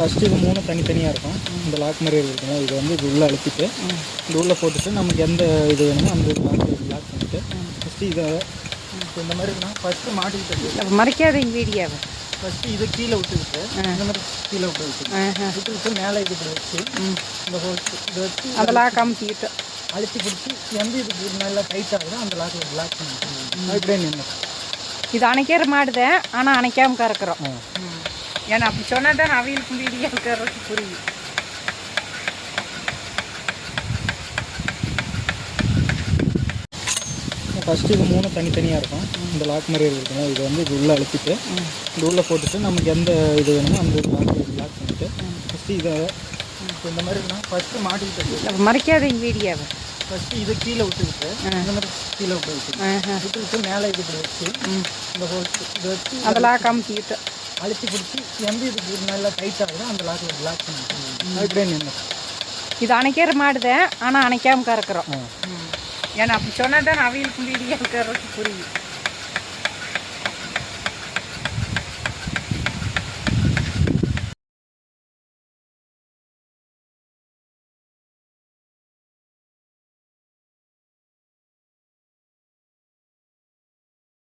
First இது மூணு தனித்தனியாக இருக்கும். இந்த லாக் மாதிரி இருக்குங்க. இது வந்து இது உள்ளே அழுத்திட்டு இது உள்ளே போட்டுட்டு நமக்கு எந்த இது வேணுமோ அந்த லாக் லாக் பண்ணிட்டு ஃபஸ்ட்டு இதை இப்போ இந்த மாதிரி இருக்குன்னா ஃபஸ்ட்டு மாட்டிக்கிட்டு மறைக்காதீங்க வீடியோவை. ஃபஸ்ட்டு இதை கீழே விட்டுக்கிட்டு இந்த மாதிரி கீழே விட்டு வச்சுக்கணும். விட்டுக்கிட்டு மேலே இது வச்சு இந்த இதை வச்சு அதெல்லாம் கமுத்திக்கிட்டு அழுத்தி பிடிச்சி எந்த இதுக்கு நல்லா டைட் ஆகுதோ அந்த லாக் லாக் பண்ணிக்கணும். அப்படியே நின்று இது அணைக்கிற மாடுதான் ஆனால் அணைக்காம கறக்குறோம். ஏன்னா அப்படி சொன்னா தான் அவியலுக்கு வீடியோ கறக்கு புரியும் ஃபஸ்ட்டு இது மூணு தனித்தனியாக இருக்கும். இந்த லாக் மாதிரி இருக்குங்க இது வந்து இது உள்ளே அழுத்திட்டு இது உள்ளே போட்டுட்டு நமக்கு எந்த இது வேணுமோ அந்த லாக் லாக் பண்ணிட்டு ஃபஸ்ட்டு இதை இந்த மாதிரி ஃபஸ்ட்டு மாட்டிக்கிட்டு மறைக்காதீங்க வீடியோவை ஃபஸ்ட்டு இதை கீழே விட்டுக்கிட்டு இந்த மாதிரி கீழே விட்டு வச்சுக்கணும் விட்டுக்கிட்டு மேலே இது இப்படி வச்சு இந்த ஹோல் இதை வச்சு அதெல்லாம் கமுத்திக்கிட்டு அழுத்தி பிடிச்சி எந்த இதுக்கு நல்லா டைட் ஆகுதோ அந்த லாக் லாக் பண்ணிக்கணும். அப்படியே நின்று இது அணைக்கிற மாடுதான் ஆனால் அணைக்காம கறக்குறோம். ஏன்னா அப்படி சொன்னா தான் அவியலுக்கு வீடியோ கறக்கு புரியும்.